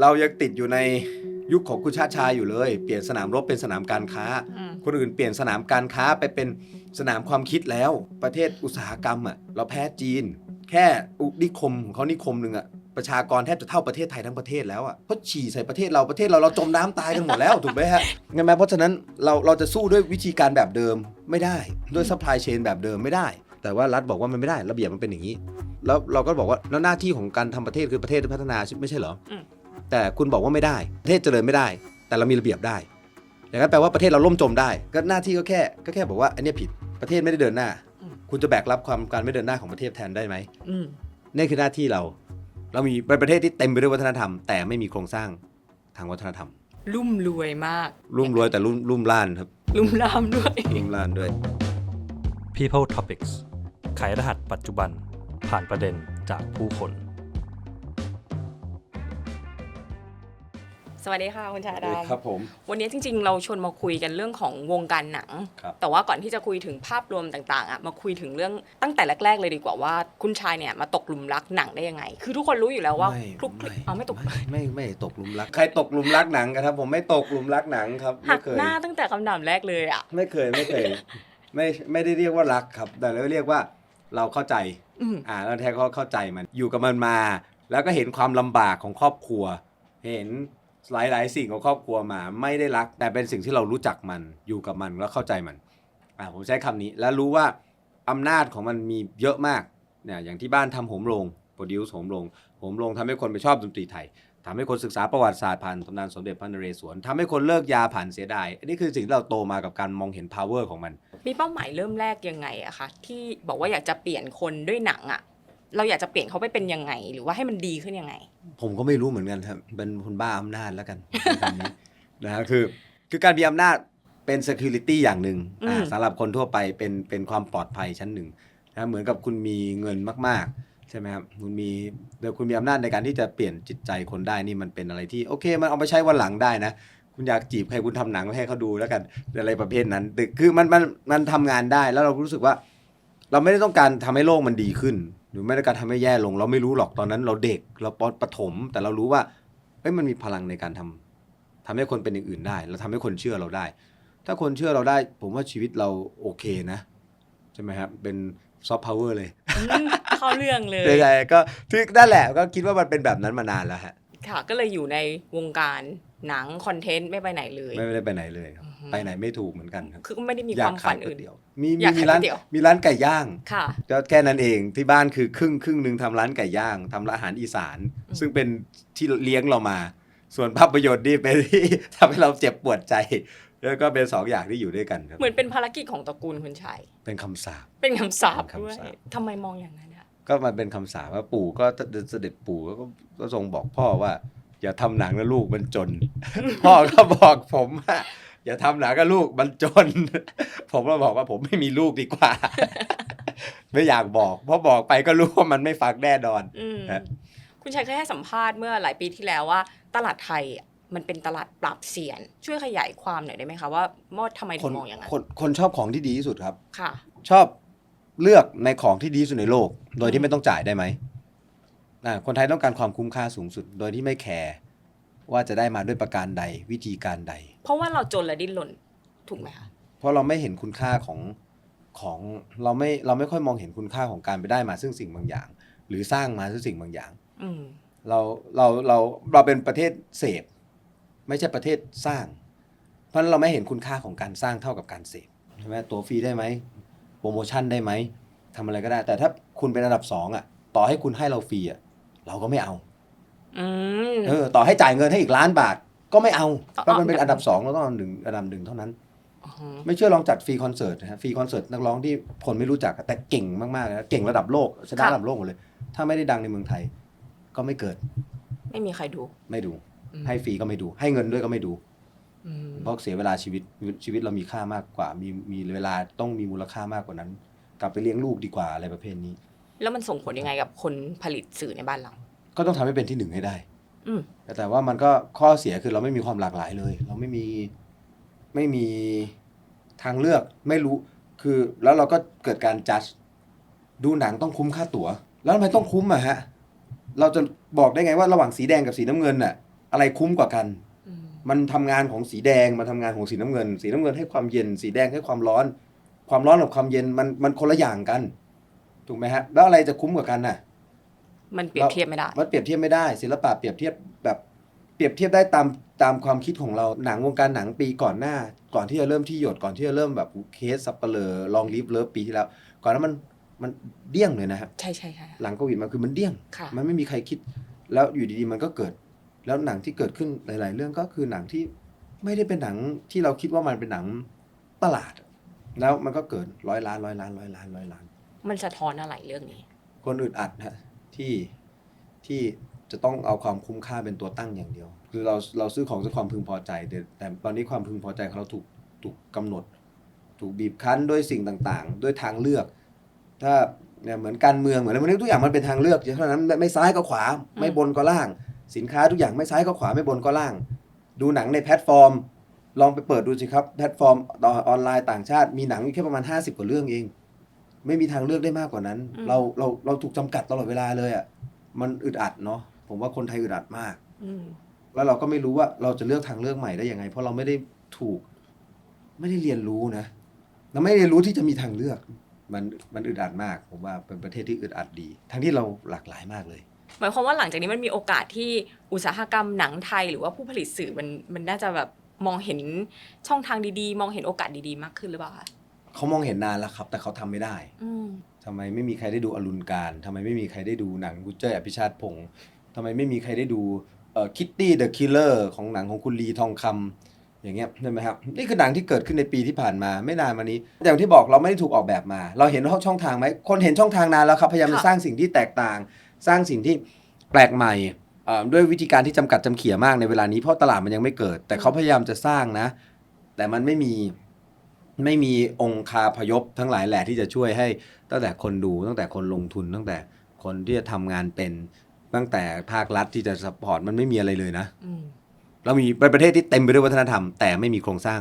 เรายังติดอยู่ในยุคของคุณชาติชายอยู่เลย เปลี่ยนสนามรบเป็นสนามการค้า อืมคนอื่นเปลี่ยนสนามการค้าไปเป็นสนามความคิดแล้ว ประเทศอุตสาหกรรมอะเราแพ้จีน แค่อุนิคมของเขานิคมหนึ่งอะประชากรแทบจะเท่าประเทศไทยทั้งประเทศแล้วอะเพราะฉี่ใส่ประเทศเราประเทศเราเราจมน้ำตายกันหมดแล้วถูกไหมฮะงั้นไหมเพราะฉะนั้นเราเราจะสู้ด้วยวิธีการแบบเดิมไม่ได้ด้วยซัพพลายเชนแบบเดิมไม่ได้ แต่ว่ารัฐบอกว่ามันไม่ได้ระเบียบมันเป็นอย่างนี้ แล้วเราก็บอกว่าแล้วหน้าที่ของการทำประเทศคือประเทศพัฒนาไม่ใช่เหรออม แต่คุณบอกว่าไม่ได้ ประเทศเจริญไม่ได้ แต่เรามีระเบียบได้อย่างนั้นแปลว่าประเทศเราล่มจมได้ ก็หน้าที่ก็แค่ก็แค่บอกว่าอันเนี้ยผิดประเทศไม่ได้เดินหน้า คุณจะแบกรับความการไม่เดินหน้าของประเทศแทนได้ไหมอืมนี่คือหน้าที่เรา เรามีเป็นประเทศที่เต็มไปด้วยวัฒนธรรม แต่ไม่มีโครงสร้างทางวัฒนธรรม รุ่มรวยมาก รุ่มรวยแต่รุ่มรุ่มล้านครับ รุ่มรามด้วย รุ่มล้านด้วย People Topics ไขรหัสปัจจุบันผ่านประเด็นจากผู้คน สวัสดีค่ะคุณชาดาครับผมวันนี้จริงๆ เราชวนมาคุยกันเรื่องของวงการหนัง ครับแต่ว่าก่อนที่จะคุยถึงภาพรวมต่างๆอะมาคุยถึงเรื่องตั้งแต่แรก ๆ เลยดีกว่าว่าคุณชายเนี่ยมาตกหลุมรักหนังได้ยังไง คือทุกคนรู้อยู่แล้วว่าไม่คลุกคลิกเอาไม่ตกไม่ไม่ไม่ตกหลุมรัก ใครตกหลุมรักหนังกันครับ ผมไม่ตกหลุมรักหนังครับ หัไม่กเคย หน้าตั้งแต่คำถามแรกเลยอะไม่เคยไม่เคย ไม่ไม่ได้เรียกว่ารักครับ แต่เราเรียกว่าเราเข้าใจ อืม อ่าเราแท้เขาเข้าใจมันอยู่กับมันมา แล้วก็เห็นความลำบากของครอบครัว เห็น หลาย ๆ สิ่งของครอบครัวมาไม่ได้รัก แต่เป็นสิ่งที่เรารู้จักมันอยู่กับมันแล้วเข้าใจมันอ่าผมใช้คำนี้แล้วรู้ว่าอำนาจของมันมีเยอะมากเนี่ยอย่างที่บ้านทำโหมโรงโปรดิวส์โหมโรงโหมโรงทำให้คนไปชอบดนตรีไทยทำให้คนศึกษาประวัติศาสตร์ผ่านตำนานสมเด็จพระนเรศวรทำให้คนเลิกยาผ่านเสียดายอันนี้คือสิ่งที่เราโตมากับการมองเห็น power ของมัน มีเป้าหมายเริ่มแรกยังไงอะคะที่บอกว่าอยากจะเปลี่ยนคนด้วยหนังอะ เราอยากจะเปลี่ยนเขาไปเป็นยังไง หรือว่าให้มันดีขึ้นยังไง ผมก็ไม่รู้เหมือนกันครับ เป็นคนบ้าอำนาจแล้วกันใช้คำนี้นะฮะคือคือการมีอำนาจเป็น security อย่างหนึ่งอ่าอืมสำหรับคนทั่วไปเป็นเป็นความปลอดภัยชั้นหนึ่งนะเหมือนกับคุณมีเงินมาก ๆ ใช่ไหมครับคุณมีเดี๋ยวคุณมีอำนาจในการที่จะเปลี่ยนจิตใจคนได้นี่มันเป็นอะไรที่ โอเค มันเอาไปใช้วันหลังได้นะ คุณอยากจีบใครคุณทำหนังไว้ให้เขาดูแล้วกันอะไรประเภทนั้นแต่คือมันมันมันทำงานได้แล้วเรารู้สึกว่า เราไม่ได้ต้องการทำให้โลกมันดีขึ้น หรือไม่ได้การทำให้แย่ลง เราไม่รู้หรอกตอนนั้นเราเด็กเราปปฐมแต่เรารู้ว่าเอ้ยมันมีพลังในการทำทำให้คนเป็นอย่างอื่นได้แล้วทำให้คนเชื่อเราได้ ถ้าคนเชื่อเราได้ ผมว่าชีวิตเราโอเคนะใช่ไหมครับเป็นซอฟต์พาวเวอร์เลยอืมเข้าเรื่องเลยใช่ๆก็ที่นั่นแหละก็คิดว่ามันเป็นแบบนั้นมานานแล้วฮะ ค่ะ ก็เลยอยู่ในวงการหนังคอนเทนต์ไม่ไปไหนเลย ไม่ได้ไปไหนเลยครับ อือฮึ ไปไหนไม่ถูกเหมือนกันครับคือก็ไม่ได้มีอคยากวามขาฝัยนก๋วอื่ยน เตี๋ยวมีอมียากมีขายร้านก๋วยเตี๋ยว มีร้านไก่ย่าง ค่ะ ก็แค่นั้นเองที่บ้านคือครึ่งครึ่งหนึ่งทำร้านไก่ย่างทำร้านอาหารอีสาน อืม ซึ่งเป็นที่เลี้ยงเรามา ส่วนภาพยนตร์นี่เป็นที่ ทำให้เราเจ็บปวดใจ แล้วก็เป็นสองอย่างที่อยู่ด้วยกันครับเหมือนเป็นภารกิจของตระกูลคุณชัยเป็นคำสาป เป็นคำสาปเป็นคำด้วยสาป ทำไมมองอย่างนั้นอะ ก็มันเป็นคำสาปว่าปู่ก็เสด็จปู่ก็ก็ทรงบอกพ่อว่า อย่าทำหนังนะลูกมันจน พ่อก็บอกผมว่าอย่าทำหนังกับลูกมันจน ผมก็บอกว่าผมไม่มีลูกดีกว่า ไม่อยากบอกเพราะบอกไปก็รู้ว่ามันไม่ฟังแน่นอนอืมฮะคุณชัยเคยให้สัมภาษณ์เมื่อหลายปีที่แล้วว่า ตลาดไทยอะมันเป็นตลาดปรับเสียน ช่วยขยายความหน่อยได้ไหมคะว่ามอดทำไมคถึนงมองอย่างนั้นคนคนชอบของที่ดีที่สุดครับ ค่ะ ชอบ เลือกในของที่ดีที่สุดในโลก โดยที่ไม่ต้องจ่ายได้ไหมอ่าคนไทยต้องการความคุ้มค่าสูงสุด โดยที่ไม่แคร์ว่าจะได้มาด้วยประการใดวิธีการใด เพราะว่าเราจนและดิ้นรนถูกไหมคะเพราะเราไม่เห็นคุณค่าของของเราไม่เราไม่ค่อยมองเห็นคุณค่าของการไปได้มาซึ่งสิ่งบางอย่าง หรือสร้างมาซึ่งสิ่งบางอย่างอืมเราเราเราเราเป็นประเทศเสพไม่ใช่ประเทศสร้าง เพราะฉะนั้นเราไม่เห็นคุณค่าของการสร้างเท่ากับการเสพใช่ไหมตัวฟรีได้ไหม โปรโมชั่นได้ไหมทำอะไรก็ได้ แต่ถ้าคุณเป็นอันดับสองอะ ต่อให้คุณให้เราฟรีอะเราก็ไม่เอาอืมเออ ต่อให้จ่ายเงินให้อีกล้านบาท ก็ไม่เอาอ๋อเพราะมันเป็นอันดับสองเราต้องเอาหนึ่งอันดับหนึ่งเท่านั้นอฮึไม่เชื่อลองจัดฟรีคอนเสิร์ตนะฮะฟรีคอนเสิร์ตนักร้องที่คนไม่รู้จักอะแต่เก่งมากๆนะเก่งระดับโลกชนะระดับโลกหมดเลย ถ้าไม่ได้ดังในเมืองไทย ก็ไม่เกิด ไม่มีใครดู ไม่ดูอืมให้ฟรีก็ไม่ดู ให้เงินด้วยก็ไม่ดูอืม เพราะเสียเวลาชีวิตชีวิตเรามีค่ามากกว่า มีมีเวลาต้องมีมูลค่ามากกว่านั้น กลับไปเลี้ยงลูกดีกว่าอะไรประเภทนี้ แล้วมันส่งผลยังไงกับคนผลิตสื่อในบ้านเรา ก็ต้องทำให้เป็นที่หนึ่งให้ได้ อืมแต่แต่ว่ามันก็ข้อเสียคือเราไม่มีความหลากหลายเลย เราไม่มีไม่มีทางเลือกไม่รู้คือแล้วเราก็เกิดการจัดดูหนังต้องคุ้มค่าตั๋ว แล้วทำไมต้องคุ้มอะฮะ เราจะบอกได้ไงว่าระหว่างสีแดงกับสีน้ำเงินน่ะ อะไรคุ้มกว่ากันอื มมันทำงานของสีแดงมันทำงานของสีน้ำเงิน สีน้ำเงินให้ความเย็น สีแดงให้ความร้อน ความร้อนกับความเย็นมันมันคนละอย่างกัน ถูกไหมฮะ แล้วอะไรจะคุ้มกว่ากันน่ะ มันเปรียบเทียบไม่ได้ มันเปรียบเทียบไม่ได้ ศิลปะเปรียบเทียบแบบเปรียบเทียบได้ตามตามความคิดของเราหนังวงการหนังปีก่อนหน้า ก่อนที่จะเริ่มที่หยดก่อนที่จะเริ่มแบบเคสซับเปลอลองลิฟเลิฟปีที่แล้ว ก่อนนั้นมันมันเดี้ยงเลยนะครับใช่ใช่ใช่หลังโควิดมาคือมันเดี้ยงค่ะมันไม่มีใครคิด แล้วอยู่ดีๆมันก็เกิด แล้วหนังที่เกิดขึ้นหลาย ๆ เรื่องก็คือหนังที่ไม่ได้เป็นหนังที่เราคิดว่ามันเป็นหนังตลาด แล้วมันก็เกิดร้อยล้านร้อยล้านร้อยล้านร้อยล้าน มันสะท้อนอะไรเรื่องนี้ คนอึดอัดฮะที่ที่จะต้องเอาความคุ้มค่าเป็นตัวตั้งอย่างเดียว คือเราเราซื้อของด้วยความพึงพอใจ แต่แต่ตอนนี้ความพึงพอใจของเราถูกถูกกำหนด ถูกบีบคั้นด้วยสิ่งต่างๆ ด้วยทางเลือก ถ้าเนี่ยเหมือนการเมืองเหมือนอะไรพวกนี้ทุกอย่างมันเป็นทางเลือกเพราะฉะนั้นไม่ไม่ซ้ายก็ขวาไม่บนก็ล่าง สินค้าทุกอย่างไม่ซ้ายก็ขวาไม่บนก็ล่าง ดูหนังในแพลตฟอร์ม ลองไปเปิดดูสิครับแพลตฟอร์มออนไลน์ต่างชาติ มีหนังอยู่แค่ประมาณ 50 กว่าเรื่องเอง ไม่มีทางเลือกได้มากกว่านั้นอืมเราเราเราถูกจำกัดตลอดเวลาเลยอะมันอึดอัดเนาะผมว่าคนไทยอึดอัดมากอืมแล้วเราก็ไม่รู้ว่าเราจะเลือกทางเลือกใหม่ได้ยังไง เพราะเราไม่ได้ถูก ไม่ได้เรียนรู้นะเราไม่ได้เรียนรู้ที่จะมีทางเลือก มันมันอึดอัดมาก ผมว่าเป็นประเทศที่อึดอัดดี ทั้งที่เราหลากหลายมากเลย หมายความว่าหลังจากนี้มันมีโอกาสที่อุตสาหกรรมหนังไทย หรือว่าผู้ผลิตสื่อมันมันน่าจะแบบมองเห็นช่องทางดีๆ มองเห็นโอกาสดีๆ มากขึ้นหรือเปล่าคะเขามองเห็นนานแล้วครับ แต่เขาทำไม่ได้ อืม ทำไมไม่มีใครได้ดูอรุณการทำไมไม่มีใครได้ดูหนังกุเจอร์อภิชาติพงศ์ทำไมไม่มีใครได้ดูเอ่อคิตตี้เดอะคิลเลอร์ของหนังของคุณลีทองคำอย่างเงี้ยใช่ไหมครับ นี่คือหนังที่เกิดขึ้นในปีที่ผ่านมาไม่นานมานี้อย่างที่บอกเราไม่ได้ถูกออกแบบมา เราเห็นช่องทางไหมคนเห็นช่องทางนานแล้วครับ พยายามจะสร้างสิ่งที่แตกต่าง สร้างสิ่งที่แปลกใหม่เอ่อด้วยวิธีการที่จำกัดจำเขี่ยมากในเวลานี้เพราะตลาดมันยังไม่เกิด แต่เขาพยายามจะสร้างนะ แต่มันไม่มีไม่มีองค์คาพยพทั้งหลายแหละที่จะช่วยให้ตั้งแต่คนดูตั้งแต่คนลงทุนตั้งแต่คนที่จะทำงานเป็นตั้งแต่ภาครัฐที่จะสปอร์ตมันไม่มีอะไรเลยนะอืมเรามีเป็นประเทศที่เต็มไปด้วยวัฒนธรรม แต่ไม่มีโครงสร้าง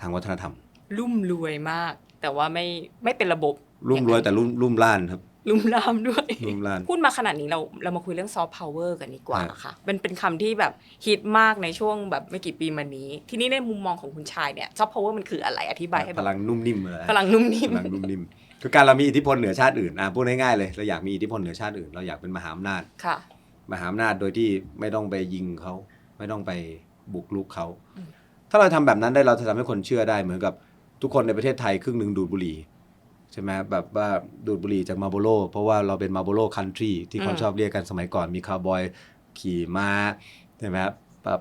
ทางวัฒนธรรม รุ่มรวยมาก แต่ว่าไม่ไม่เป็นระบบ รุ่มรวยแต่รุ่มรุ่มล้านครับ ลุ่มล่ามด้วยรุ่มล้านพูดมาขนาดนี้เราเรามาคุยเรื่องซอฟต์พาวเวอร์กันดีกว่าฮะค่ะเป็นเป็นคำที่แบบฮิตมากในช่วงแบบไม่กี่ปีมานี้ ทีนี้ในมุมมองของคุณชายเนี่ยซอฟต์พาวเวอร์มันคืออะไรอธิบายให้แบพบลังนุ่มนิ่มเลยพลังนุ่มนิ่มพลังนุ่มนิ่มคือการเรามีอิทธิพลเหนือชาติอื่นอะพูดง่ายๆเลยเราอยากมีอิทธิพลเหนือชาติอื่น เราอยากเป็นมหาอำนาจค่ะ มหาอำนาจโดยที่ไม่ต้องไปยิงเขาไม่ต้องไปบุกลุกเขาอืมถ้าเราทำแบบนั้นได้เราจะทำให้คนเชื่อได้เหมือนกับทุกคนในประเทศไทยครึ่งหนึ่งดูดบุหรี่ ใช่ไหมแบบว่าดูดบุหรี่จากมาโบโลเพราะว่าเราเป็นมาโบโลคันทรีที่เขาชอบเรียกกันสมัยก่อนมีคาวบอยขี่ม้าใช่ไหมครับ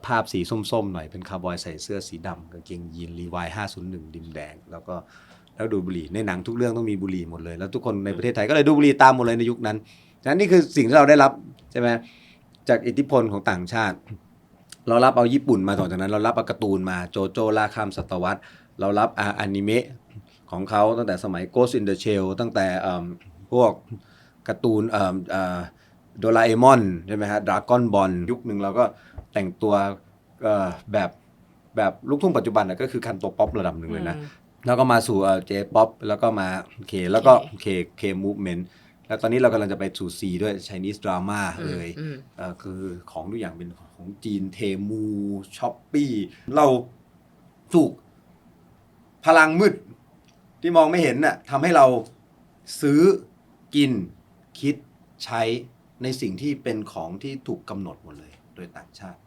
ภาพสีส้มๆหน่อยเป็นคาวบอยใส่เสื้อสีดำกางเกงยีนรีวาย501 ดิมแดง แล้วก็แล้วดูบุหรี่ในหนังทุกเรื่องต้องมีบุหรี่หมดเลย แล้วทุกคนในประเทศไทยก็เลยดูบุหรี่ตามหมดเลยในยุคนั้นฉะนั้นนี่คือสิ่งที่เราได้รับใช่ไหมจากอิทธิพลของต่างชาติ เรารับเอาญี่ปุ่นมาต่อจากนั้น เรารับเอาการ์ตูนมาโจโจล่าข้ามศตวรรษ เรารับอาอนิเมะ ของเขาตั้งแต่สมัย Ghost in the Shell ตั้งแต่เอิ่มพวกการ์ตูนโดราเอมอนใช่ไหมฮะดราก้อนบอลยุคหนึ่งเราก็แต่งตัวเอ่อแบบแบบลูกทุ่งปัจจุบันนะก็คือคันตัวป๊อประดับหนึ่งเลยนะ แล้วก็มาสู่เจป๊อปแล้วก็มาเคแล้วก็เคเคมูฟเมนต์แล้วตอนนี้เรากำลังจะไปสู่ซีด้วย Chinese drama อืมเลยอืมเอ่อคือของทุกอย่างเป็นของจีนเทมูช้อปปี้เราถูกพลังมืด ที่มองไม่เห็นน่ะทำให้เราซื้อกินคิดใช้ในสิ่งที่เป็นของที่ถูกกำหนดหมดเลย โดยต่างชาติ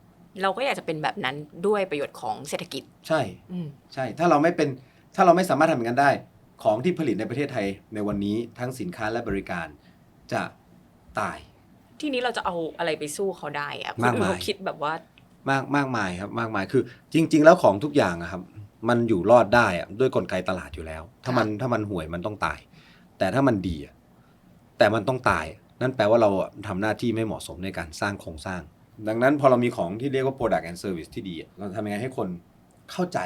เราก็อยากจะเป็นแบบนั้นด้วยประโยชน์ของเศรษฐกิจ ใช่ อืม ใช่ ถ้าเราไม่เป็นถ้าเราไม่สามารถทำอย่างนั้นได้ ของที่ผลิตในประเทศไทยในวันนี้ทั้งสินค้าและบริการจะตาย ทีนี้เราจะเอาอะไรไปสู้เขาได้อะคนมากอื่นมาย เขาคิดแบบว่า มากมากมายครับมากมายคือจริง ๆ แล้วของทุกอย่างอะครับ มันอยู่รอดได้อะด้วยกลไกตลาดอยู่แล้ว ถ้ามันถ้ามันห่วยมันต้องตาย แต่ถ้ามันดีอะแต่มันต้องตาย นั่นแปลว่าเราอะทำหน้าที่ไม่เหมาะสมในการสร้างโครงสร้าง ดังนั้นพอเรามีของที่เรียกว่า product and service ที่ดีอะเราทำยังไงให้คนเข้าใจ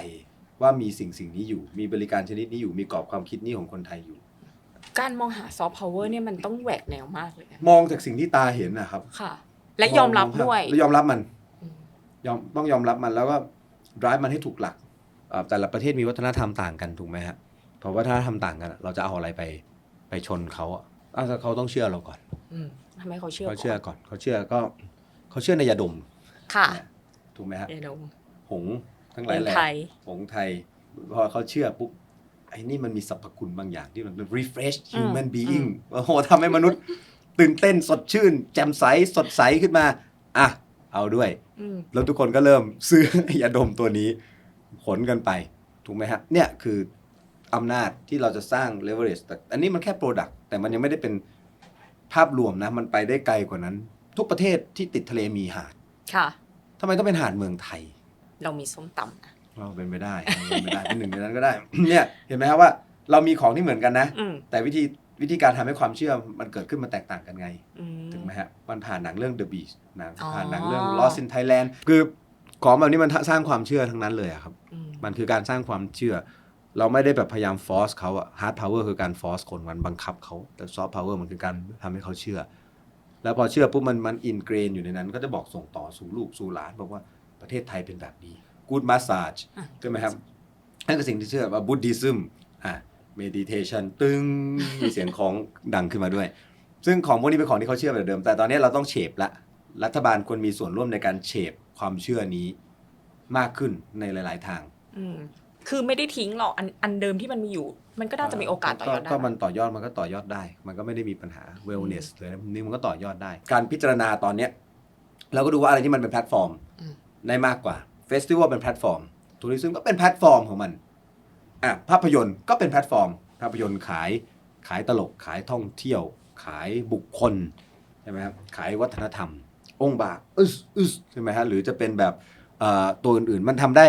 ว่ามีสิ่งสิ่งนี้อยู่ มีบริการชนิดนี้อยู่ มีกรอบความคิดนี้ของคนไทยอยู่ การมองหาซอฟต์พาวเวอร์เนี่ยมันต้องแหวกแนวมากเลยนะมองจากสิ่งที่ตาเห็นนะครับ ค่ะ และยอมรับด้วย แล้วยอมรับมันอืมยอมต้องยอมรับมันแล้วก็ drive มันให้ถูกหลักเอ่อ แต่ละประเทศมีวัฒนธรรมต่างกันถูกไหมฮะพอวัฒนธรรมต่างกันอะเราจะเอาอะไรไปไปชนเขาอะอะถ้าเขาต้องเชื่อเราก่อนอืมทำให้เขาเชื่อเขาเชื่อก่อนก่อนเขาเชื่อก็เขาเชื่อในยาดม ค่ะ ถูกไหมฮะยาดมหงส์ทั้งหลายแหล่ไทยหงส์ไทย พอเขาเชื่อปุ๊บไอ้นี่มันมีสรรพคุณบางอย่างที่มัน refresh human being โอ้โหทำให้มนุษย์ตื่นเต้นสดชื่น แจ่มใสสดใสขึ้นมา อะ เอาด้วยอืมแล้วทุกคนก็เริ่มซื้อยาดมตัวนี้ ขนกันไป ถูกไหมฮะเนี่ยคืออำนาจที่เราจะสร้าง leverage แต่อันนี้มันแค่ product แต่มันยังไม่ได้เป็นภาพรวมนะ มันไปได้ไกลกว่านั้น ทุกประเทศที่ติดทะเลมีหาดค่ะทำไมต้องเป็นหาดเมืองไทย เรามีส้มตำนะเราเป็นไปได้เป็นไปได้เป็นหนึ่งในนั้นก็ได้ เนี่ยเห็นไหมครับว่าเรามีของที่เหมือนกันนะ อืมแต่วิธีวิธีการทำให้ความเชื่อมันเกิดขึ้นมาแตกต่างกันไง อืมถูกไหมฮะมันผ่านหนังเรื่อง The Beach หนังอ๋อ ผ่านหนังเรื่อง Lost in Thailand คือของแบบนี้มันสร้างความเชื่อทั้งนั้นเลยอะครับ อื มมันคือการสร้างความเชื่อ เราไม่ได้แบบพยายามฟอ c e เขาอะ hard power คือการฟอ c e คนมันบังคับเขาแต่ soft power มันคือการทำให้เขาเชื่อ แล้วพอเชื่อปุ๊บมันมันอินเกรนอยู่ในนั้น ก็จะบอกส่งต่อสู่ลูกสู่หลานบอกว่าประเทศไทยเป็นแบบนี้ good massage อะใช่ไหมครับนั่นคือสิ่งที่เชื่อว่า Buddhism อะ meditation ตึงมีเสียงของดังขึ้นมาด้วย ซึ่งของพวกนี้เป็นของที่เขาเชื่อแบบเดิม แต่ตอนนี้เราต้องเฉบละรัฐบาลควรมีส่วนร่วมในการเฉบความเชื่อนี้มากขึ้นในหลาย ๆ ทาง อืมคือไม่ได้ทิ้งหรอกอันอันเดิมที่มันมีอยู่ มันก็น่าจะมีโอกาสต่อยอดได้ก็มันต่อยอดมันก็ต่อยอดได้ มันก็ไม่ได้มีปัญหา wellness เลยนะนี่มันก็ต่อยอดได้ การพิจารณาตอนเนี้ยเราก็ดูว่าอะไรที่มันเป็นแพลตฟอร์มอืมได้มากกว่าเฟสติวัลเป็นแพลตฟอร์มทัวริซึมก็เป็นแพลตฟอร์มของมันอะภาพยนตร์ก็เป็นแพลตฟอร์ม ภาพยนตร์ขายขายตลกขายท่องเที่ยว ขายบุคคลใช่ไหมครับขายวัฒนธรรม องค์บากอึสอึสใช่ไหมฮะหรือจะเป็นแบบเอ่อตัวอื่นๆ มันทำได้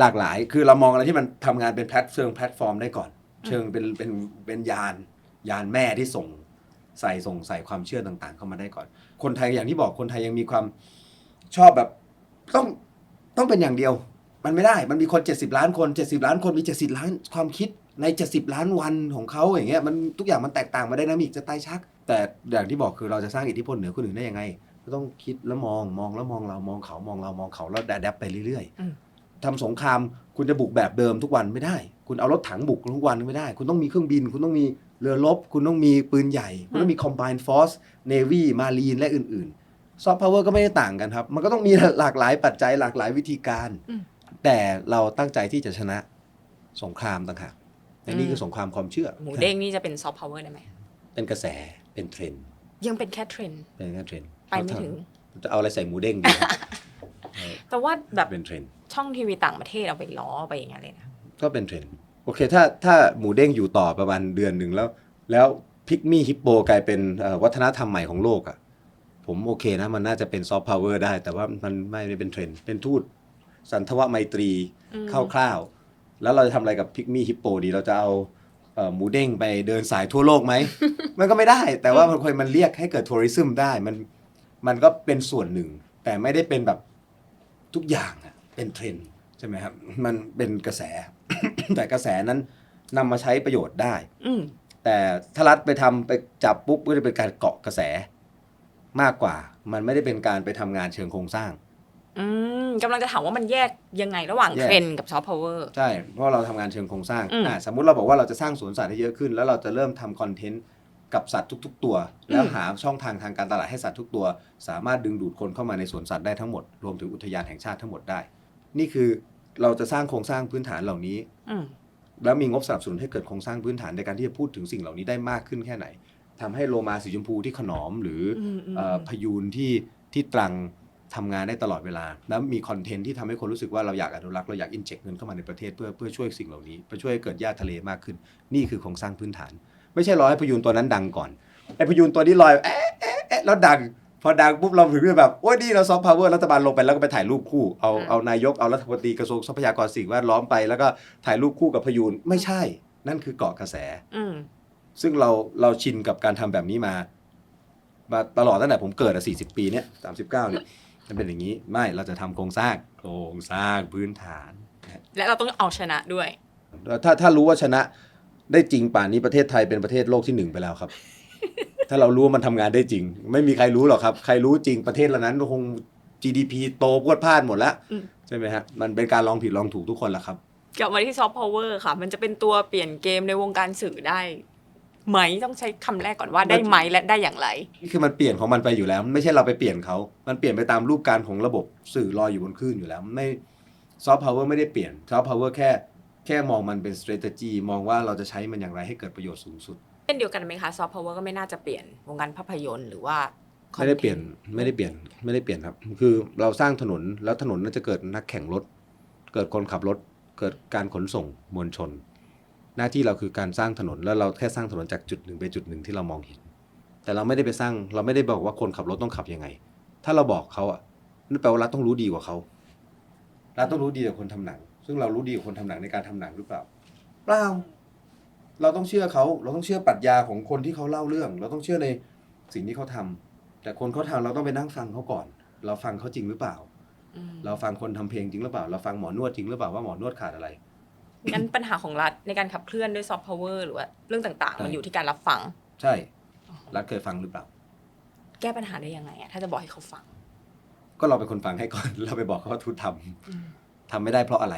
หลากหลาย คือเรามองอะไรที่มันทำงานเป็นแพลตเชิงแพลตฟอร์มได้ก่อน เชิงเป็นเป็นเป็นยานยานแม่ที่ส่งใส่ส่งใส่ความเชื่อต่างๆ เข้ามาได้ก่อน คนไทยอย่างที่บอกคนไทยยังมีความชอบแบบต้องต้องเป็นอย่างเดียว มันไม่ได้มันมีคน 70 ล้านคน 70 ล้านคนมี 70 ล้านความคิดใน 70 ล้านวันของเขาอย่างเงี้ยมันทุกอย่างมันแตกต่างมาได้นะมิกจะตายชัก แต่อย่างที่บอกคือเราจะสร้างอิทธิพลเหนือคนอื่นได้ยังไงก็ต้องคิดแล้วมองมองแล้วมองเรามองเขามองเรามองเขาแล้วดัดไปเรื่อยอืมๆ ทำสงคราม คุณจะบุกแบบเดิมทุกวันไม่ได้ คุณเอารถถังบุกทุกวันไม่ได้ คุณต้องมีเครื่องบิน คุณต้องมีเรือรบ คุณต้องมีปืนใหญ่ คุณต้องมี combined force navy marine และอื่นๆ soft power ก็ไม่ได้ต่างกันครับ มันก็ต้องมีหลากหลายปัจจัยหลากหลายวิธีการอืมแต่เราตั้งใจที่จะชนะสงครามต่างหากแต่นี่อืมคือสงครามความเชื่อ หมูเด้งนี่จะเป็นซอฟต์พาวเวอร์ได้ไหมเป็นกระแสเป็นเทรนด์ยังเป็นแค่เทรนด์เป็นแค่เทรนด์ไปไม่ถึงจะเอาอะไรใส่หมูเด้งดีแต่ว่าแบบเป็นเทรนด์ ช่องทีวีต่างประเทศเอาไปล้อไปอย่างเงี้ยเลยนะ ก็เป็นเทรนด์โอเค ถ้าถ้าหมูเด้งอยู่ต่อประมาณเดือนหนึ่งแล้ว แล้วพิกมี่ฮิปโปกลายเป็นเอ่อวัฒนธรรมใหม่ของโลกอะ่ะ ผมโอเคนะ มันน่าจะเป็นซอฟต์พาวเวอร์ได้ แต่ว่ามันไม่ได้เป็นเทรนด์เป็นทูตสันทวไมตรีอืม คร่าวๆแล้วเราจะทำอะไรกับพิกมี่ฮิปโปดีเราจะเอาเอ่อหมูเด้งไปเดินสายทั่วโลกไหม มันก็ไม่ได้ แต่ว่ามันคอยมันเรียกให้เกิดทัวริซึมได้มันมันก็เป็นส่วนหนึ่ง แต่ไม่ได้เป็นแบบทุกอย่างอะ เป็นเทรนด์ใช่ไหมครับ มันเป็นกระแส แต่กระแสนั้นนำมาใช้ประโยชน์ได้ อืม แต่ถ้ารัฐไปทำไปจับปุ๊บก็จะเป็นการเกาะกระแสมากกว่า มันไม่ได้เป็นการไปทำงานเชิงโครงสร้าง อืมกำลังจะถามว่ามันแยกยังไงระหว่างแยก เทรนด์กับซอฟต์พาวเวอร์ ใช่ เพราะเราทำงานเชิงโครงสร้างอืม อ่าสมมุติเราบอกว่าเราจะสร้างสวนสัตว์ให้เยอะขึ้น แล้วเราจะเริ่มทำคอนเทนต์กับสัตว์ทุก ๆ ตัว แล้วหาช่องทางทางการตลาดให้สัตว์ทุกตัว สามารถดึงดูดคนเข้ามาในสวนสัตว์ได้ทั้งหมด รวมถึงอุทยานแห่งชาติทั้งหมดได้ นี่คือเราจะสร้างโครงสร้างพื้นฐานเหล่านี้อืมแล้วมีงบสนับสนุนให้เกิดโครงสร้างพื้นฐานในการที่จะพูดถึงสิ่งเหล่านี้ได้มากขึ้นแค่ไหนทำให้โลมาสีชมพูที่ขนอมหรืออมอืมเอ่อพยูนที่ที่ตรังทำงานได้ตลอดเวลา แล้วมีคอนเทนต์ที่ทำให้คนรู้สึกว่าเราอยากอนุรักษ์เราอยากอินเจกเงินเข้ามาในประเทศเพื่อเพื่อช่วยสิ่งเหล่านี้เพื่อช่วยให้เกิดหญ้าทะเลมากขึ้น นี่คือโครงสร้างพื้นฐาน ไม่ใช่รอให้พยูนตัวนั้นดังก่อนไอ้พยูนตัวนี้ลอยเอ๊ะเอ๊ะเอ๊ะแล้วดัง พอดังปุ๊บเราถึงจะแบบโอ้ยนี่เราซอฟต์พาวเวอร์รัฐบาลลงไปแล้วก็ไปถ่ายรูปคู่เอาอืมเอานายกเอารัฐมนตรีกระทรวงทรัพยากรสิ่งแวดล้อมไป แล้วก็ถ่ายรูปคู่กับพยูนไม่ใช่ นั่นคือเกาะกระแสอืมซึ่งเราเราชินกับการทำแบบนี้มามาตลอดตั้งแต่ผมเกิดอะ40ปีเนี้ย39เนี่ยมันเป็นอย่างนี้ไม่เราจะทำโครงสร้างโครงสร้างพื้นฐานนะฮะและเราต้องเอาชนะด้วยแล้วถ้าถ้ารู้ว่าชนะได้จริงป่านนี้ประเทศไทยเป็นประเทศโลกที่หนึ่งไปแล้วครับ ถ้าเรารู้ว่ามันทำงานได้จริง ไม่มีใครรู้หรอกครับ ใครรู้จริงประเทศเหล่านั้นคง GDP โตพรวดพลาดหมดแล้วอืมใช่ไหมฮะมันเป็นการลองผิดลองถูกทุกคนแหละครับกลับมาที่ซอฟต์พาวเวอร์ค่ะ มันจะเป็นตัวเปลี่ยนเกมในวงการสื่อได้ไหมต้องใช้คำแรกก่อนว่าได้ไหมและได้อย่างไรนี่คือมันเปลี่ยนของมันไปอยู่แล้ว ไม่ใช่เราไปเปลี่ยนเขา มันเปลี่ยนไปตามรูปการของระบบสื่อลอยอยู่บนคลื่นอยู่แล้ว ไม่ซอฟต์พาวเวอร์ไม่ได้เปลี่ยนซอฟต์พาวเวอร์แค่แค่มองมันเป็น strategy มองว่าเราจะใช้มันอย่างไรให้เกิดประโยชน์สูงสุด เช่นเดียวกันไหมคะซอฟต์พาวเวอร์ก็ไม่น่าจะเปลี่ยนวงการภาพยนตร์หรือว่าไม่ได้เปลี่ยนไม่ได้เปลี่ยนไม่ได้เปลี่ยนครับ คือเราสร้างถนนแล้วถนนน่าจะเกิดนักแข่งรถ เกิดคนขับรถ เกิดการขนส่งมวลชน หน้าที่เราคือการสร้างถนนแล้วเราแค่สร้างถนนจากจุดหนึ่งไปจุดหนึ่งที่เรามองเห็น แต่เราไม่ได้ไปสร้างเราไม่ได้บอกว่าคนขับรถต้องขับยังไง ถ้าเราบอกเขาอะนั่นแปลว่ารัฐต้องรู้ดีกว่าเขารัฐต้องรู้ดีกว่าคนทำหนัง ซึ่งเรารู้ดีกว่าคนทำหนังในการทำหนังหรือเปล่าเปล่า เราต้องเชื่อเขาเราต้องเชื่อปรัชญาของคนที่เขาเล่าเรื่อง เราต้องเชื่อในสิ่งที่เขาทำแต่คนเขาทำเราต้องไปนั่งฟังเขาก่อน เราฟังเขาจริงหรือเปล่าอืมเราฟังคนทำเพลงจริงหรือเปล่า เราฟังหมอนวดจริงหรือเปล่าว่าหมอนวดขาดอะไรงั้นปัญหาของรัฐในการขับเคลื่อนด้วยซอฟต์พาวเวอร์หรือว่าเรื่องต่างใช่ๆมันอยู่ที่การรับฟัง ใช่ รัฐเคยฟังหรือเปล่า แก้ปัญหาได้ยังไงอะถ้าจะบอกให้เขาฟัง ก็เราเป็นคนฟังให้ก่อน เราไปบอกเขาว่าทุนทำทำไม่ได้เพราะอะไร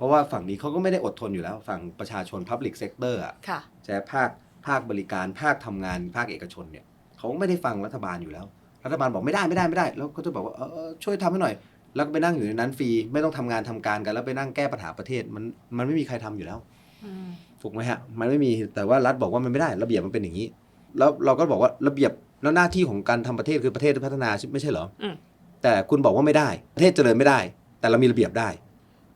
เพราะว่าฝั่งนี้เขาก็ไม่ได้อดทนอยู่แล้ว ฝั่งประชาชน Public Sector อะค่ะใช่ภาคภาคบริการภาคทำงาน ภาคเอกชนเนี่ยเขาไม่ได้ฟังรัฐบาลอยู่แล้ว รัฐบาลบอกไม่ได้ไม่ได้ไม่ได้ แล้วก็จะบอกว่าเออเออช่วยทำให้หน่อย แล้วก็ไปนั่งอยู่ในนั้นฟรีไม่ต้องทำงานทำการกัน แล้วไปนั่งแก้ปัญหาประเทศมันมันไม่มีใครทำอยู่แล้วอืมถูกไหมฮะมันไม่มีแต่ว่ารัฐบอกว่ามันไม่ได้ ระเบียบมันเป็นอย่างนี้ แล้วเราก็บอกว่าระเบียบแล้วหน้าที่ของการทำประเทศคือประเทศพัฒนาไม่ใช่เหรออมแต่คุณบอกว่าไม่ได้ ประเทศเจริญไม่ได้ แต่เรามีระเบียบได้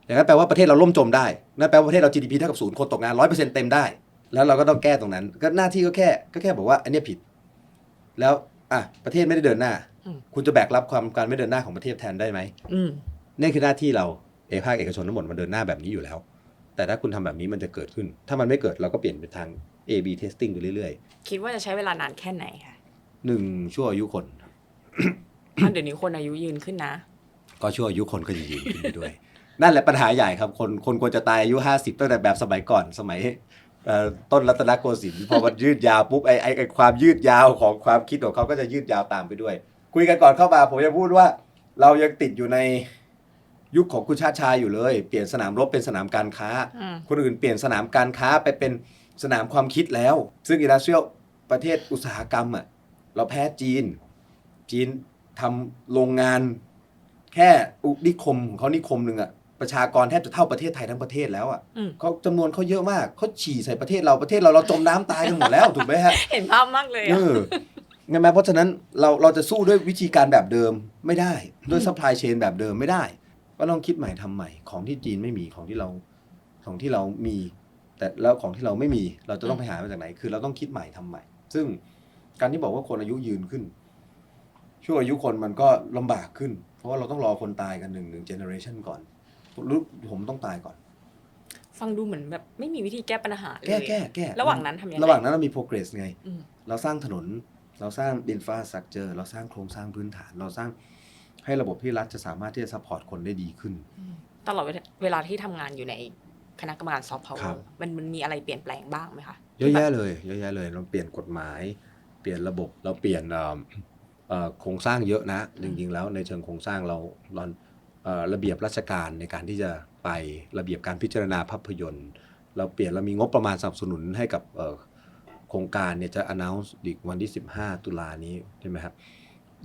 อย่างนั้นแปลว่าประเทศเราล่มจมได้นั่นแปลว่าประเทศเรา GDP เท่ากับศูนย์คนตกงานร้อยเปอร์เซ็นต์เต็มได้ แล้วเราก็ต้องแก้ตรงนั้น ก็หน้าที่ก็แค่ก็แค่บอกว่าอันเนี้ยผิด แล้วอะประเทศไม่ได้เดินหน้า คุณจะแบกรับความการไม่เดินหน้าของประเทศแทนได้ไหมอืมนี่คือหน้าที่เราเอภาคเอกชนทั้งหมดมันเดินหน้าแบบนี้อยู่แล้ว แต่ถ้าคุณทำแบบนี้มันจะเกิดขึ้น ถ้ามันไม่เกิดเราก็เปลี่ยนเป็นทาง A/B testing ไปเรื่อยคิดว่าจะใช้เวลานานแค่ไหนคะๆหนึ่งชั่วอายุคนอะเดี๋ยวนี้คนอายุยืนขึ้นนะ ก็ชั่วอายุคนก็จะยืนขึ้นไปด้วย นั่นแหละปัญหาใหญ่ครับ คนคนควรจะตายอายุ 50 ตั้งแต่แบบสมัยก่อนสมัยเอ่อต้นรัตนโกสินทร์พอมันยืดยาวปุ๊บไอ้ไอ้ไอ้ความยืดยาวของความคิดของเขาก็จะยืดยาวตามไปด้วย คุยกันก่อนเข้ามาผมจะพูดว่า เรายังติดอยู่ในยุคของคุณชาติชายอยู่เลย เปลี่ยนสนามรบเป็นสนามการค้าอืมคนอื่นเปลี่ยนสนามการค้าไปเป็นสนามความคิดแล้ว ซึ่งอินดัสเทรียลประเทศอุตสาหกรรมอะเราแพ้จีน จีนทำโรงงานแค่อุนิคมของเขานิคมหนึ่งอะ ประชากรแทบจะเท่าประเทศไทยทั้งประเทศแล้วอะอืม เขาจำนวนเขาเยอะมากเขาฉี่ใส่ประเทศเราประเทศเราเราจมน้ำตายกันหมดแล้วถูกไหมฮะ เห็นภาพมากเลยเออะองั้นไหมเพราะฉะนั้นเราเราจะสู้ด้วยวิธีการแบบเดิมไม่ได้ ด้วยซัพพลายเชนแบบเดิมไม่ได้ ก็ต้องคิดใหม่ทำใหม่ของที่จีนไม่มีของที่เราของที่เรามี แต่แล้วของที่เราไม่มีเราจะต้องไปหามาจากไหน คือเราต้องคิดใหม่ทำใหม่ ซึ่งการที่บอกว่าคนอายุยืนขึ้น ช่วงอายุคนมันก็ลำบากขึ้น เพราะว่าเราต้องรอคนตายกันหนึ่งหนึ่งเจเนอเรชันก่อน รู้ผมต้องตายก่อน ฟังดูเหมือนแบบไม่มีวิธีแก้ปัญหาเลยแก้แก้แก้ระหว่างนั้นทำยังไงระหว่างนั้นเรามี progress ไง อืมเราสร้างถนน เราสร้าง infrastructure เราสร้างโครงสร้างพื้นฐาน เราสร้างให้ระบบที่รัฐจะสามารถที่จะ support คนได้ดีขึ้นตลอดเวลาที่ทำงานอยู่ในคณะกรรมการซอฟต์พาวเวครัอบ ร์มันมันมีอะไรเปลี่ยนแปลงบ้างไหมคะเยอะแยะเลยเยอะแยะเลยเราเปลี่ยนกฎหมาย เปลี่ยนระบบเราเปลี่ยนเอ่อเอ่อโครงสร้างเยอะนะจริงๆแล้วในเชิงโครงสร้างเราเราเอ่อ ระเบียบราชการในการที่จะไประเบียบการพิจารณาภาพยนตร์ เราเปลี่ยนเรามีงบประมาณสนับสนุนให้กับโครงการเนี่ยจะ announce อีกวันที่ 15 ตุลานี้ใช่ไหมครับ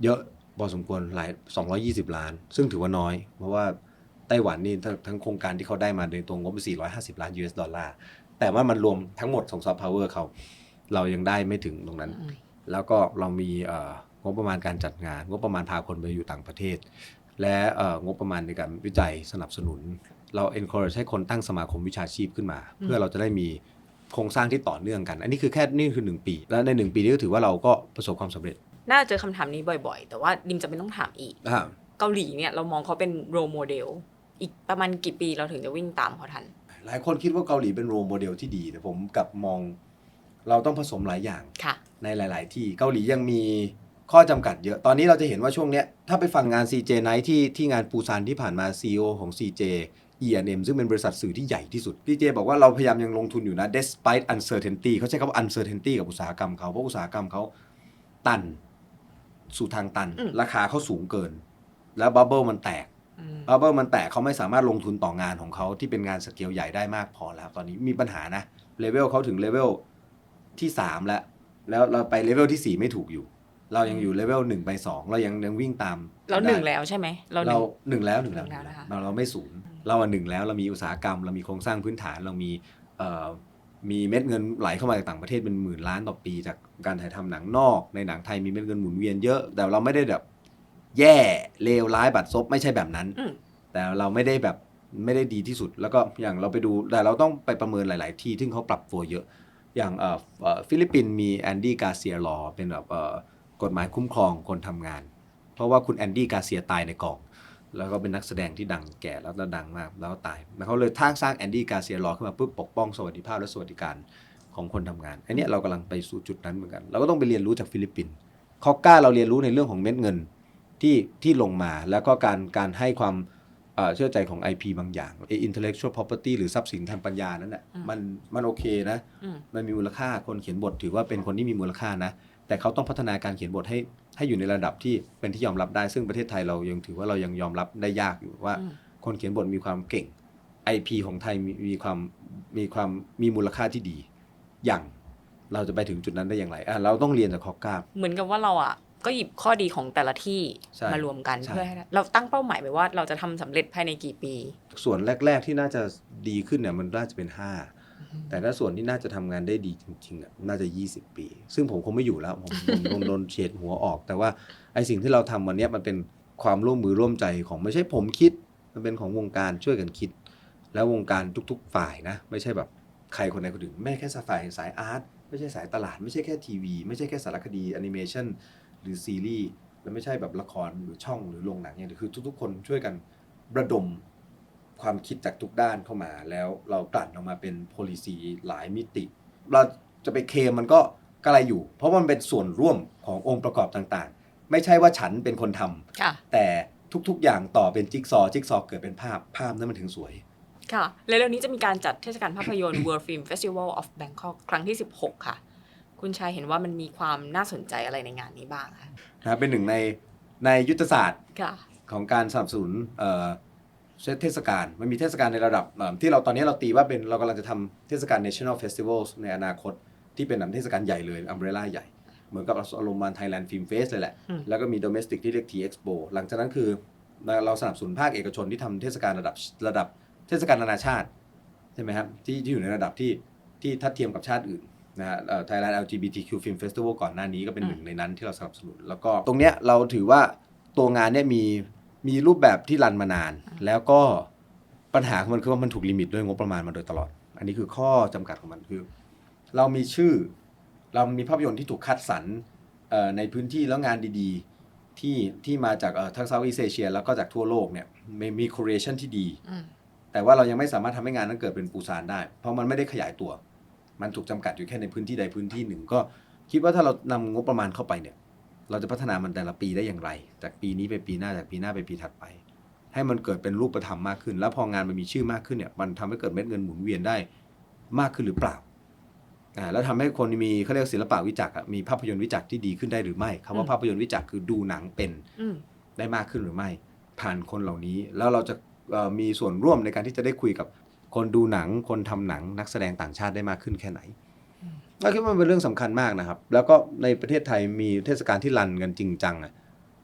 เยอะพอสมควรหลาย 220 ล้าน ซึ่งถือว่าน้อย เพราะว่าไต้หวันนี่ทั้งโครงการที่เขาได้มาโดยตรงงบ450 ล้าน US ดอลลาร์ แต่ว่ามันรวมทั้งหมดของซอฟต์พาวเวอร์เขา เรายังได้ไม่ถึงตรงนั้น แล้วก็เรามีงบประมาณการจัดงาน งบประมาณพาคนไปอยู่ต่างประเทศ และเอ่องบประมาณในการวิจัยสนับสนุน เรา encourage ให้คนตั้งสมาคมวิชาชีพขึ้นมา เพื่อเราจะได้มีโครงสร้างที่ต่อเนื่องกัน อันนี้คือแค่นี่คือ 1 ปี แล้วใน 1 ปีนี้ก็ถือว่าเราก็ประสบความสำเร็จ น่าจะเจอคำถามนี้บ่อยๆ แต่ว่าดิมจะไม่ต้องถามอีกอ่าเกาหลีเนี่ยเรามองเขาเป็นโรโมเดลอีกประมาณกี่ปีเราถึงจะวิ่งตามเขาทัน หลายคนคิดว่าเกาหลีเป็นโรโมเดลที่ดีแต่ผมกลับมองเราต้องผสมหลายอย่างค่ะในหลาย ๆ ที่เกาหลียังมี ข้อจำกัดเยอะ ตอนนี้เราจะเห็นว่าช่วงเนี้ยถ้าไปฟังงาน CJ Night ที่ที่งานปูซานที่ผ่านมา CEO ของ CJ E&M ซึ่งเป็นบริษัทสื่อที่ใหญ่ที่สุด พี่เจบอกว่าเราพยายามยังลงทุนอยู่นะ despite uncertainty เขาใช้คำว่า uncertainty กับอุตสาหกรรมเขา เพราะอุตสาหกรรมเขาตัน สู่ทางตันอืมราคาเขาสูงเกิน แล้วบับเบิลมันแตกอืมบับเบิลมันแตกเขาไม่สามารถลงทุนต่องานของเขาที่เป็นงานสเกลใหญ่ได้มากพอแล้ว ตอนนี้มีปัญหานะเลเวลเขาถึงเลเวลที่สามแล้วแล้วเราไปเลเวลที่สี่ไม่ถูกอยู่ เรายังอยู่เลเวลหนึ่งไปสองเรายังยังวิ่งตามเราได้หนึ่งแล้วใช่ไหมเราหเรานึ่งหนึ่งแล้วหนึ่งแล้วหนึ่งแล้วนะคะเราเราไม่ศูนย์เราอะหนึ่งแล้วเรามีอุตสาหกรรม เรามีโครงสร้างพื้นฐานเรามีเอ่อมีเม็ดเงินไหลเข้ามาจากต่างประเทศเป็นหมื่นล้านต่อปี จากการถ่ายทำหนังนอก ในหนังไทยมีเม็ดเงินหมุนเวียนเยอะ แต่เราไม่ได้แบบแย่เลวร้ายบัดซบไม่ใช่แบบนั้นอืมแต่เราไม่ได้แบบไม่ได้ดีที่สุด แล้วก็อย่างเราไปดูแต่เราต้องไปประเมินหลาย ๆ ที่ที่เขาปรับตัวเยอะ อย่างเอ่อเอ่อฟิลิปปินส์มีแอนดี้กาเซียลอเป็นแบบเอ่อ กฎหมายคุ้มครองคนทำงาน เพราะว่าคุณแอนดี้กาเซียตายในกอง แล้วก็เป็นนักแสดงที่ดังแก่แล้วก็ดังมาก แล้วก็ตายแล้วเขาเลยท่างสร้างแอนดี้กาเซียลอขึ้นมาเพื่อปกป้องสวัสดิภาพและสวัสดิการของคนทำงานอันเนี้ยเรากำลังไปสู่จุดนั้นเหมือนกัน เราก็ต้องไปเรียนรู้จากฟิลิปปินส์คอกก้าเราเรียนรู้ในเรื่องของเม็ดเงินที่ที่ลงมาแล้วก็การการให้ความเอ่อเชื่อใจของ IP บางอย่างไอ้ intellectual property หรือทรัพย์สินทางปัญญานั้นน่ะอืมมันมันโอเคนะอืมมันมีมูลค่าคนเขียนบทถือว่าเป็นคนที่มีมูลค่านะ แต่เขาต้องพัฒนาการเขียนบทให้ให้อยู่ในระดับที่เป็นที่ยอมรับได้ ซึ่งประเทศไทยเรายังถือว่าเรายังยอมรับได้ยากอยู่ว่าอืมคนเขียนบทมีความเก่ง IP ของไทยมีมีความมีความมีมูลค่าที่ดี อย่างเราจะไปถึงจุดนั้นได้อย่างไรอะเราต้องเรียนจากคอกก้าเหมือนกับว่าเราอะก็หยิบข้อดีของแต่ละที่ใช่มารวมกันใช่เพื่อให้ได้เราตั้งเป้าหมายไว้ว่าเราจะทำสำเร็จภายในกี่ปี ส่วนแรก ๆที่น่าจะดีขึ้นเนี่ยมันน่าจะเป็น 5 แต่ถ้าส่วนที่น่าจะทำงานได้ดีจริงๆอะน่าจะ 20 ปี ซึ่งผมคงไม่อยู่แล้ว ผมผมโดนโดนเฉดหัวออก แต่ว่าไอสิ่งที่เราทำวันนี้มันเป็นความร่วมมือร่วมใจของไม่ใช่ผมคิด มันเป็นของวงการช่วยกันคิด แล้ววงการทุก ๆ ฝ่ายนะ ไม่ใช่แบบใครคนใดคนหนึ่งไม่แค่ฝ่ายสายอาร์ตไม่ใช่สายตลาด ไม่ใช่แค่ทีวี ไม่ใช่แค่สารคดีแอนิเมชันหรือซีรีส์และไม่ใช่แบบละครหรือช่องหรือโรงหนังอย่างเดียวคือทุกๆ คนช่วยกันระดม ความคิดจากทุกด้านเข้ามา แล้วเรากลั่นออกมาเป็น policy หลายมิติ เราจะไปเคลมมันก็กระไรอยู่ เพราะมันเป็นส่วนร่วมขององค์ประกอบต่างๆ ไม่ใช่ว่าฉันเป็นคนทำค่ะแต่ทุกๆ อย่างต่อเป็นจิ๊กซอว์จิ๊กซอว์เกิดเป็นภาพภาพนั้นมันถึงสวยค่ะแล้วเร็วๆนี้จะมีการจัดเทศกาลภาพยนตร์ World Film Festival of Bangkok ครั้งที่ 16 ค่ะ คุณชายเห็นว่ามันมีความน่าสนใจอะไรในงานนี้บ้างคะนะครับเป็นหนึ่งในในยุทธศาสตร์ค่ะของการสนับสนุน เอ่อเทศกาลมันมีเทศกาลในระดับเอ่อที่เราตอนนี้เราตีว่าเป็นเรากำลังจะทำเทศกาล national festivals ในอนาคตที่เป็นแบบเทศกาลใหญ่เลยอัมเบรล่าใหญ่ เหมือนกับอารมณ์มันไทยแลนด์ฟิล์มเฟสเลยแหละอืมแล้วก็มี domestic ที่เรียก T Expo หลังจากนั้นคือเราสนับสนุนภาคเอกชนที่ทำเทศกาลระดับระดับเทศกาลนานาชาติใช่ไหมครับที่ที่อยู่ในระดับที่ที่ทัดเทียมกับชาติอื่นนะฮะไทยแลนด์ LGBTQ Film Festival ก่อนหน้านี้ก็เป็นหนึ่งในนั้นที่เราสนับสนุน แล้วก็ตรงเนี้ยเราถือว่าตัวงานเนี่ยมี มีรูปแบบที่รันมานาน แล้วก็ปัญหาของมันคือว่ามันถูกลิมิตด้วยงบประมาณมาโดยตลอด อันนี้คือข้อจำกัดของมันคือ เรามีชื่อ เรามีภาพยนตร์ที่ถูกคัดสรรเอ่อในพื้นที่แล้วงานดีๆ ที่ที่มาจากเอ่อทั้งเซาท์อีสเอเชีย แล้วก็จากทั่วโลกเนี่ยมีมี correlation ที่ดีอืมแต่ว่าเรายังไม่สามารถทำให้งานนั้นเกิดเป็นปูซานได้ เพราะมันไม่ได้ขยายตัว มันถูกจำกัดอยู่แค่ในพื้นที่ใดพื้นที่หนึ่ง ก็คิดว่าถ้าเรานำงบประมาณเข้าไปเนี่ย เราจะพัฒนามันแต่ละปีได้อย่างไร จากปีนี้ไปปีหน้าจากปีหน้าไปปีถัดไป ให้มันเกิดเป็นรูปธรรมมากขึ้น แล้วพองานมันมีชื่อมากขึ้นเนี่ยมันทำให้เกิดเม็ดเงินหมุนเวียนได้มากขึ้นหรือเปล่าอ่าแล้วทำให้คนมีเขาเรียกศิลปะวิจักษ์อะมีภาพยนตร์วิจักษ์ที่ดีขึ้นได้หรือไม่คำว่าภาพยนตร์วิจักษ์คือดูหนังเป็นอืมได้มากขึ้นหรือไม่ ผ่านคนเหล่านี้แล้วเราจะเอ่อมีส่วนร่วมในการที่จะได้คุยกับคนดูหนังคนทำหนังนักแสดงต่างชาติได้มากขึ้นแค่ไหน เราคิดว่ามันเป็นเรื่องสำคัญมากนะครับ แล้วก็ในประเทศไทยมีเทศกาลที่รันกันจริงจังอะ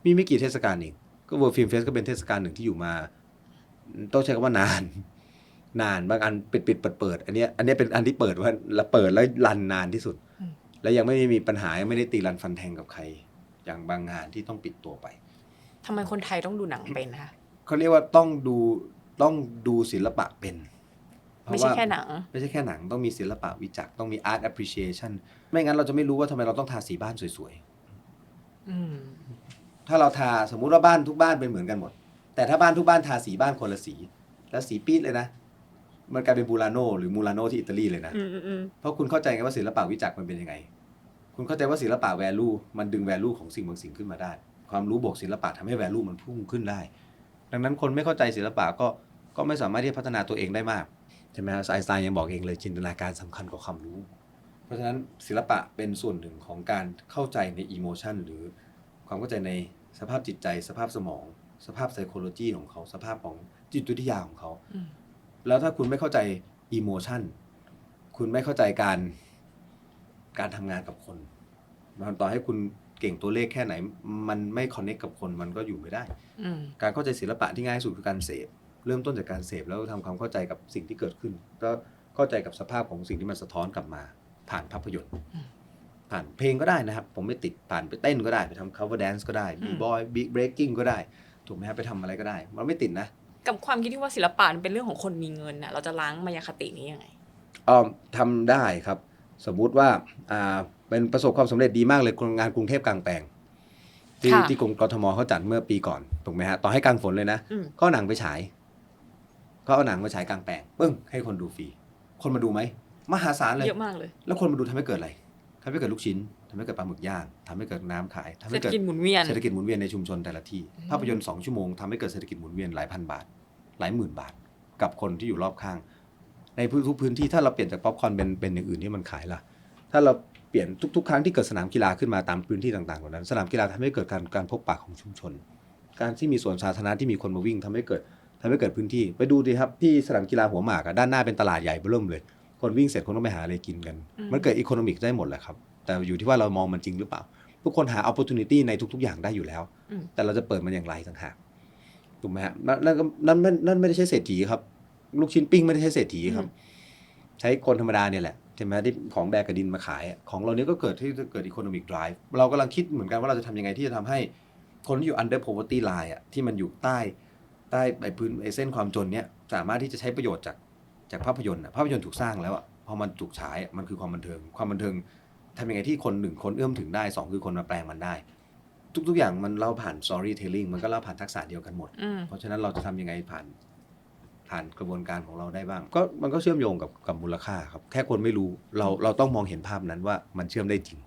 มีไม่กี่เทศกาลเองก็ World Film Fest ก็เป็นเทศกาลหนึ่งที่อยู่มา ต้องใช้คำว่านาน นานบางอันปิดปิดเปิดเปิดอันเนี้ยอันเนี้ยเป็นอันที่เปิดว่าแล้วเปิดแล้วรันนานที่สุดอืมแล้วยังไม่ได้มีปัญหายังไม่ได้ตีรันฟันแทงกับใคร อย่างบางงานที่ต้องปิดตัวไปทำไมคนไทยต้องดูหนังเป็นนะคะเขาเรียกว่าต้องดูต้องดูศิลปะเป็นเพราะ ไม่ใช่ว่าแค่หนัง ไม่ใช่แค่หนังต้องมีศิลปะวิจักษ์ต้องมี art appreciation ไม่งั้นเราจะไม่รู้ว่าทำไมเราต้องทาสีบ้านสวยอืมๆถ้าเราทาสมมุติว่าบ้านทุกบ้านเป็นเหมือนกันหมด แต่ถ้าบ้านทุกบ้านทาสีบ้านคนละสี แล้วสีปี๊ดเลยนะมันกลายเป็นบูราโนหรือมูราโนที่อิตาลีเลยนะอืมอืมอืมเพราะคุณเข้าใจไงว่าศิลปะวิจักษ์มันเป็นยังไง คุณเข้าใจว่าศิลปะ value มันดึง value ของสิ่งบางสิ่งขึ้นมาได้ ความรู้บวกศิลปะทำให้ value มันพุ่งขึ้นได้ ดังนั้นคนไม่เข้าใจศิลปะก็ก็ไม่สามารถที่จะพัฒนาตัวเองได้มากใช่ไหมครับไอน์สไตน์ยังบอกเองเลยจินตนาการสำคัญกว่าความรู้ เพราะฉะนั้นศิลปะเป็นส่วนหนึ่งของการเข้าใจใน emotion หรือความเข้าใจในสภาพจิตใจ สภาพสมอง สภาพ psychology ของเขาสภาพของจิตวิทยาของเขาอืมแล้วถ้าคุณไม่เข้าใจ emotion คุณไม่เข้าใจการการทำงานกับคนมันต่อให้คุณเก่งตัวเลขแค่ไหน มันไม่คอนเน c t กับคนมันก็อยู่ไม่ได้อืมการเข้าใจศิลปะที่ง่ายที่สุดคือการเสพ เริ่มต้นจากการเสพแล้วทำความเข้าใจกับสิ่งที่เกิดขึ้นก็เข้าใจกับสภาพของสิ่งที่มันสะท้อนกลับมา ผ่านภาพยนตร์อืมผ่านเพลงก็ได้นะครับ ผมไม่ติดผ่านไปเต้นก็ได้ไปทำ cover dance ก็ได้อื b ม boy big breaking ก็ได้ ถูกไหมครับไปทำอะไรก็ได้ มันไม่ติดนะ กับความคิดที่ว่าศิลปะมันเป็นเรื่องของคนมีเงินน่ะเราจะล้างมายาคตินี้ยังไงเออทำได้ครับ สมมุติว่าอ่าเป็นประสบความสำเร็จดีมากเลยงานกรุงเทพกลางแปลงที่ค่ะที่กรมกทมเขาจัดเมื่อปีก่อนถูกไหมฮะต่อให้กลางฝนเลยนะอืมก็เอาหนังไปฉาย ก็เอาหนังมาฉายกลางแปลงปึ้งให้คนดูฟรีคนมาดูไหมมหาศาลเลยเยอะมากเลย แล้วคนมาดูทำให้เกิดอะไรทำให้เกิดลูกชิ้นทำให้เกิดปลาหมึกย่างทำให้เกิดน้ำขายทำเศรให้ษฐเกิดกิจหมุนเวียนเศรษฐกิจหมุนเวียนในชุมชนแต่ละที่อืมภาพยนตร์สองชั่วโมงทำให้เกิดเศรษฐกิจหมุนเวียนหลายพันบาท หลายหมื่นบาท กับคนที่อยู่รอบข้างในพื้นทุกพื้นที่ถ้าเราเปลี่ยนจากป๊อปคอร์นเป็นเป็นอย่างอื่นที่มันขายล่ะ ถ้าเราเปลี่ยนทุกๆ ครั้งที่เกิดสนามกีฬาขึ้นมาตามพื้นที่ต่างๆเหล่านั้น สนามกีฬาทำให้เกิดการการพบปะของชุมชน การที่มีสวนสาธารณะที่มีคนมาวิ่งทำให้เกิด ทำให้เกิดพื้นที่ ไปดูดิครับที่สนามกีฬาหัวหมากอะด้านหน้าเป็นตลาดใหญ่เบิ่มเลย คนวิ่งเสร็จคนต้องไปหาอะไรกินกันอืมมันเกิดอีโคโนมิกได้หมดแหละครับ แต่อยู่ที่ว่าเรามองมันจริงหรือเปล่า ทุกคนหา opportunity ในทุก ๆ อย่างได้อยู่แล้วอืมแต่เราจะเปิดมันอย่างไรต่างหากถูกไหมฮะนั่นนั่นก็นั่นไม่นั่นไม่ได้ใช่เศรษฐีครับ ลูกชิ้นปิ้งไม่ได้ใช่เศรษฐีครับ ใช้คนธรรมดาเนี่ยแหละใช่ไหมที่ของแบกกระดินมาขายอะของเราเนี้ก็เกิดที่เกิด economic drive เรากำลังคิดเหมือนกันว่าเราจะทำยังไงที่จะทำให้คนที่อยู่ under poverty line อะที่มันอยู่ใต้ ใต้ไอ้พื้นไอ้เส้นความจนเนี้ยสามารถที่จะใช้ประโยชน์จากจากภาพยนตร์อะภาพยนตร์ถูกสร้างแล้วอะพอมันถูกฉายอะมันคือความบันเทิง ความบันเทิงทำยังไงที่คนหนึ่งคนเอื้อมถึงได้สองคือคนมาแปลงมันได้ ทุกๆอย่างมันเล่าผ่าน storytelling มันก็เล่าผ่านทักษะเดียวกันหมดอืมเพราะฉะนั้นเราจะทำยังไงผ่านผ่านกระบวนการของเราได้บ้าง ก็มันก็เชื่อมโยงกับกับมูลค่าครับ แค่คนไม่รู้เราเราต้องมองเห็นภาพนั้นว่ามันเชื่อมได้จริง